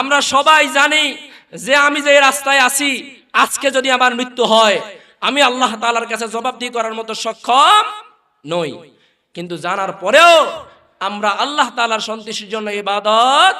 আমরা সবাই জানি যে আমি যে রাস্তায় আছি, আজকে যদি আমার মৃত্যু হয়, আমি আল্লাহ তালার কাছে জবাবদি করার মতো সক্ষম নই। কিন্তু জানার পরেও আমরা আল্লাহ তালার সন্তুষ্টির জন্য ইবাদত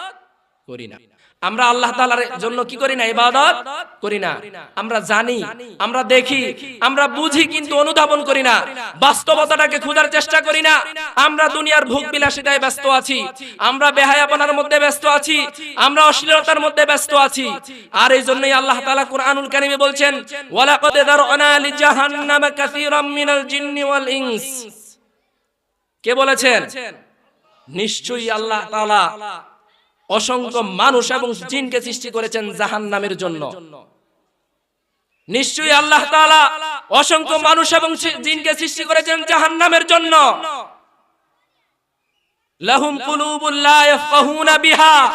করি না। আমরা আল্লাহ তাআলার জন্য কি করি না? ইবাদত করি না। আমরা জানি, আমরা দেখি, আমরা বুঝি, কিন্তু অনুধাবন করি না। বাস্তবতাটাকে খোঁজার চেষ্টা করি না। আমরা দুনিয়ার ভোগ বিলাসিতায় ব্যস্ত আছি। আমরা বেহায়াপনার মধ্যে ব্যস্ত আছি। আমরা অশ্লীলতার মধ্যে ব্যস্ত আছি। আর এই জন্যই আল্লাহ তাআলা কুরআনুল কারীমে বলছেন কে বলেছেন? নিশ্চয়ই আল্লাহ তাআলা অসংখ্য মানুষ এবং জিনকে সৃষ্টি করেছেন জাহান নামের জন্য। নিশ্চয়ই আল্লাহ তাআলা অসংখ্য মানুষ এবং জিনকে সৃষ্টি করেছেন জাহান নামের জন্য। লাহুম বিহা।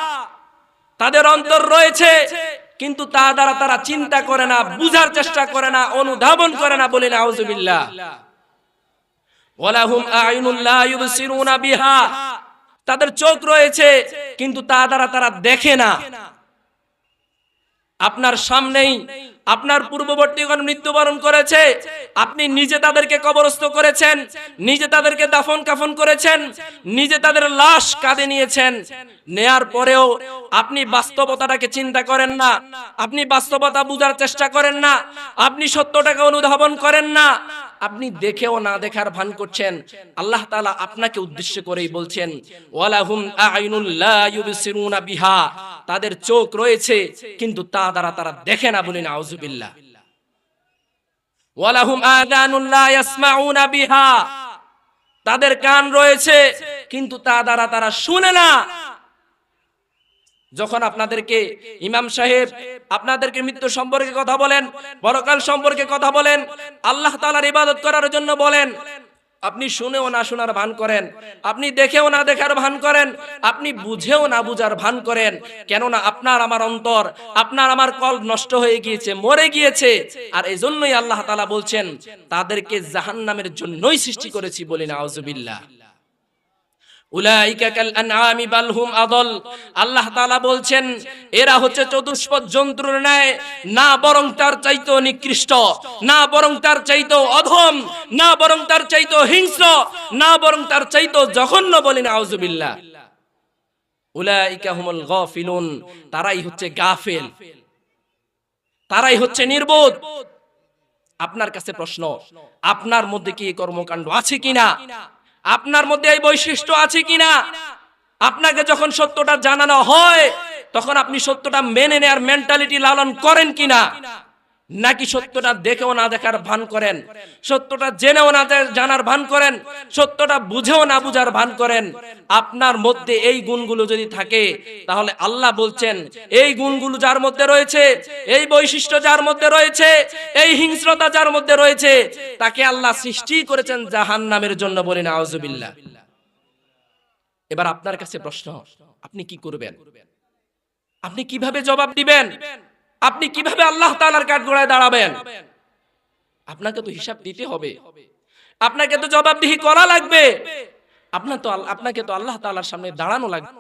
তাদের অন্তর রয়েছে কিন্তু তা দ্বারা তারা চিন্তা করে না বুঝার চেষ্টা করে না অনুধাবন করে না বলে না বিহা। তাদের চোখ রয়েছে, কিন্তু তা দ্বারা তারা দেখে না। আপনার সামনেই আপনার পূর্ববর্তীগণ মৃত্যুবরণ করেছে। আপনি নিজে তাদেরকে কবরস্থ করেছেন, নিজে তাদেরকে দাফন কাফন করেছেন, নিজে তাদের লাশ কাঁধে নিয়েছেন। নেয়ার পরেও আপনি বাস্তবতাটাকে চিন্তা করেন না, আপনি বাস্তবতা বুঝার চেষ্টা করেন না, আপনি সত্যটাকে অনুধাবন করেন না আপনি দেখেও না দেখার ভান করছেন। আল্লাহ তালা আপনাকে উদ্দেশ্য করেই বলছেন বিহা। তাদের চোখ রয়েছে, কিন্তু তা দ্বারা তারা দেখে না বলেন আউযুবিল্লাহ ওয়ালাহুম আযানুল লা ইয়াসমাউনা বিহা। তাদের কান রয়েছে, কিন্তু তা দ্বারা তারা শুনে না। যখন আপনাদেরকে ইমাম সাহেব আপনাদেরকে মৃত্যু সম্পর্কে কথা বলেন, পরকাল সম্পর্কে কথা বলেন, আল্লাহ তাআলার ইবাদত করার জন্য বলেন, আপনি শুনেও না শোনার ভান করেন, আপনি দেখেও না দেখার ভান করেন, আপনি বুঝেও না বুঝার ভান করেন, কেননা আপনার আমার অন্তর, আপনার আমার কল নষ্ট হয়ে গিয়েছে, মরে গিয়েছে, আর এই জন্যই আল্লাহ তালা বলছেন, তাদেরকে জাহান্নামের জন্যই সৃষ্টি করেছি বলি না আউযুবিল্লাহ আল্লাহ তাআলা বলছেন, এরা হচ্ছে চতুষ্পদ জন্তুর ন্যায়, না বরং তার নিকৃষ্ট, না বরং তার অধম, না বরং তার হিংস্র, না বরং তার জঘন্য বলি না, আউযুবিল্লাহ। উলাইকা হুমুল গাফিলুন, তারাই হচ্ছে গাফেল। তারাই হচ্ছে নির্বোধ। আপনার কাছে প্রশ্ন, আপনার মধ্যে কি কর্মকাণ্ড আছে কিনা? আপনার মধ্যে এই বৈশিষ্ট্য আছে কিনা? আপনাকে যখন সত্যটা জানানো হয়, তখন আপনি সত্যটা মেনে নেয়ার মেন্টালিটি লালন করেন কিনা? নাকি সত্যটা দেখেও না দেখার ভান করেন? সত্যটা জেনেও না জানার ভান করেন? সত্যটা বুঝেও না বুঝার ভান করেন? আপনার মধ্যে এই গুণগুলো যদি থাকে, তাহলে আল্লাহ বলছেন, এই গুণগুলো যার মধ্যে রয়েছে, এই বৈশিষ্ট্য যার মধ্যে রয়েছে, এই হিংস্রতা যার মধ্যে রয়েছে, তাকে আল্লাহ সৃষ্টি করেছেন জাহান নামের জন্য বলেন আউজুবিল্লাহ এবার আপনার কাছে প্রশ্ন, আপনি কি করবেন? আপনি কীভাবে জবাব দিবেন? আপনি কীভাবে আল্লাহ তালার কাঠগোড়ায় দাঁড়াবেন? আপনাকে তো হিসাব দিতে হবে। আপনাকে তো জবাবদিহি করা লাগবে। আপনার তো আপনাকে তো আল্লাহ তালার সামনে দাঁড়ানো লাগবে।